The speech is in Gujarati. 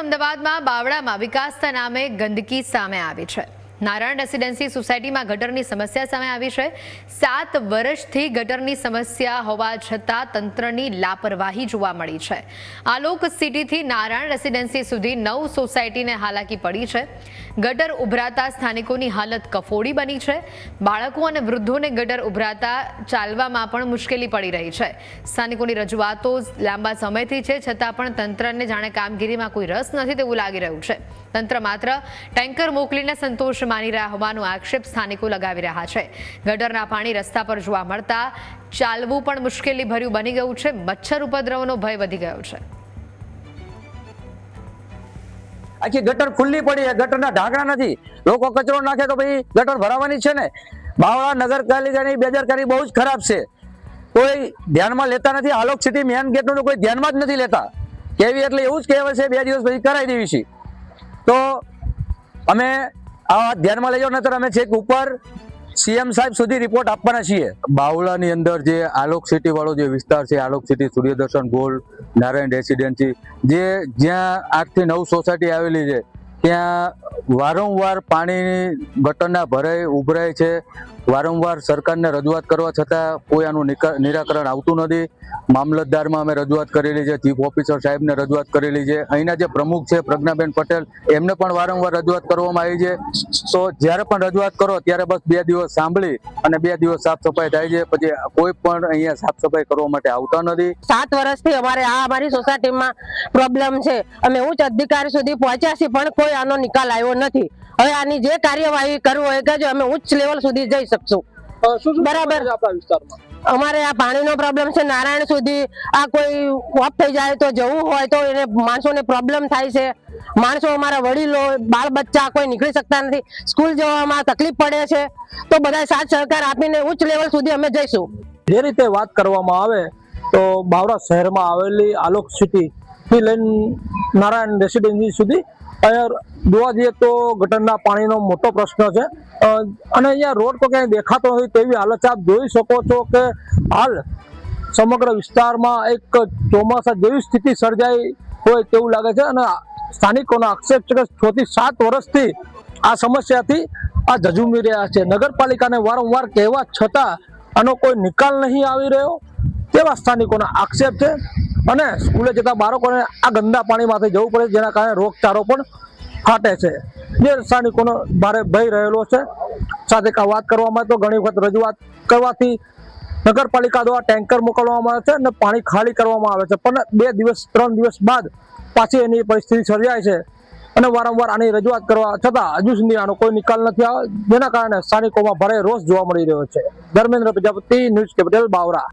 અમદાવાદમાં બાવળામાં વિકાસના નામે ગંદકી સામે આવી છે. નારાયણ રેસિડેન્સી સોસાયટીમાં ગટરની સમસ્યા સામે આવી છે. સાત વર્ષથી ગટરની સમસ્યા હોવા છતાં તંત્રની લાપરવાહી જોવા મળી છે. આલોક સિટીથી નારાયણ રેસિડેન્સી સુધી નવ સોસાયટીને હાલાકી પડી છે. ગટર ઉભરાતા સ્થાનિકોની હાલત કફોડી બની છે. બાળકો અને વૃદ્ધોને ગટર ઉભરાતા ચાલવામાં પણ મુશ્કેલી પડી રહી છે. સ્થાનિકોની રજૂઆતો લાંબા સમયથી છે, છતાં પણ તંત્રને જાણે કામગીરીમાં કોઈ રસ નથી તેવું લાગી રહ્યું છે. તંત્ર માત્ર ટેન્કર મોકલીને સંતોષ માની રહ્યા હોવાનો આક્ષેપ સ્થાનિકો લગાવી રહ્યા છે. ગટરના પાણી રસ્તા પર જોવા મળતા ચાલવું પણ મુશ્કેલી ભર્યું બની ગયું છે. મચ્છર ઉપદ્રવનો ભય વધી ગયો છે. આખી ગટર ખુલ્લી પડી છે, ગટરના ઢાંકણા નથી. લોકો કચરો નાખે તો ભાઈ ગટર ભરાવાની છે ને. બાવળા નગરપાલિકાની બેદરકારી બહુ જ ખરાબ છે. કોઈ ધ્યાનમાં લેતા નથી. આલોક સિટી મેન ગેટનું કોઈ ધ્યાનમાં જ નથી લેતા. કેવી એટલે એવું જ કહેવાય છે, બે દિવસ પછી કરાવી દેવી છે. તો અમે આ ધ્યાનમાં લઈ જાઓ નતર અમે છેક ઉપર સીએમ સાહેબ સુધી રિપોર્ટ આપવાના છીએ. બાવળાની અંદર જે આલોક સિટી વાળો જે વિસ્તાર છે, Alok city, Suryadarshan gold Narayan residency, જે જ્યાં આઠથી નવ સોસાયટી આવેલી છે, ત્યાં વારંવાર પાણીની ગટરના ભરાય ઉભરાય છે. વારંવાર સરકારને રજૂઆત કરવા છતાં કોઈ આનું નિરાકરણ આવતું નથી. મામલતદારમાં અમે રજૂઆત કરેલી છે ચીફ ઓફિસર સાહેબને રજૂઆત કરેલી છે. અહીંના જે પ્રમુખ છે પ્રજ્ઞાબેન પટેલ એમને પણ વારંવાર રજૂઆત કરવામાં આવી છે. તો જ્યારે પણ રજૂઆત કરો ત્યારે બસ બે દિવસ સાંભળી અને બે દિવસ સાફ સફાઈ થાય છે. પછી કોઈ પણ અહીંયા સાફ સફાઈ કરવા માટે આવતા નથી. સાત વર્ષથી અમારે આ અમારી સોસાયટીમાં પ્રોબ્લેમ છે. અમે ઉચ્ચ અધિકારી સુધી પહોંચ્યા છીએ પણ કોઈ આનો નિકાલ આવ્યો નથી. હવે આની જે કાર્યવાહી કરવું હોય કે અમે ઉચ્ચ લેવલ સુધી જઈ શકશું. બરાબર. અમારે આ પાણીનો પ્રોબ્લેમ છે. નારાયણ સુધી આ કોઈ ઓફ થઈ જાય તો જવું હોય તો એને માણસોને પ્રોબ્લેમ થાય છે. માણસો અમારા વડીલો બાળ બચ્ચા કોઈ નીકળી શકતા નથી. સ્કૂલ જવામાં તકલીફ પડે છે. તો બધા સાથ સહકાર આપીને ઉચ્ચ લેવલ સુધી અમે જઈશું. જે રીતે વાત કરવામાં આવે તો બાવરા શહેરમાં આવેલી આલોક સિટી થી લઈને નારાયણ રેસિડેન્સી સુધી અહીંયા જોવા જઈએ તો ગટરના પાણીનો મોટો પ્રશ્ન છે. અને અહીંયા રોડ તો ક્યાંય દેખાતો નથી તેવી હાલત આપ જોઈ શકો છો કે હાલ સમગ્ર વિસ્તારમાં એક ચોમાસા જેવી સ્થિતિ સર્જાઈ હોય તેવું લાગે છે અને સ્થાનિકોનો આક્ષેપ છે કે છ થી સાત વર્ષથી આ સમસ્યાથી આ ઝઝુમી રહ્યા છે. નગરપાલિકાને વારંવાર કહેવા છતાં આનો કોઈ નિકાલ નહીં આવી રહ્યો તેવા સ્થાનિકોના આક્ષેપ છે. અને સ્કૂલે જતા બાળકોને આ ગંદા પાણીમાંથી જવું પડે, જેના કારણે રોગચાળો પણ ફાટે છે. જે સ્થાનિકોનો ભારે ભય રહેલો છે. સાથે વાત કરવામાં તો ઘણી વખત રજૂઆત કરવાથી નગરપાલિકા દ્વારા ટેન્કર મોકલવામાં આવે છે અને પાણી ખાલી કરવામાં આવે છે. પણ બે દિવસ, ત્રણ દિવસ બાદ પાછી એની પરિસ્થિતિ સર્જાય છે. અને વારંવાર આની રજૂઆત કરવા છતાં હજુ સુધી આનો કોઈ નિકાલ નથી આવ્યો, જેના કારણે સ્થાનિકોમાં ભારે રોષ જોવા મળી રહ્યો છે. Dharmendra Prajapati, news capital, Bavra.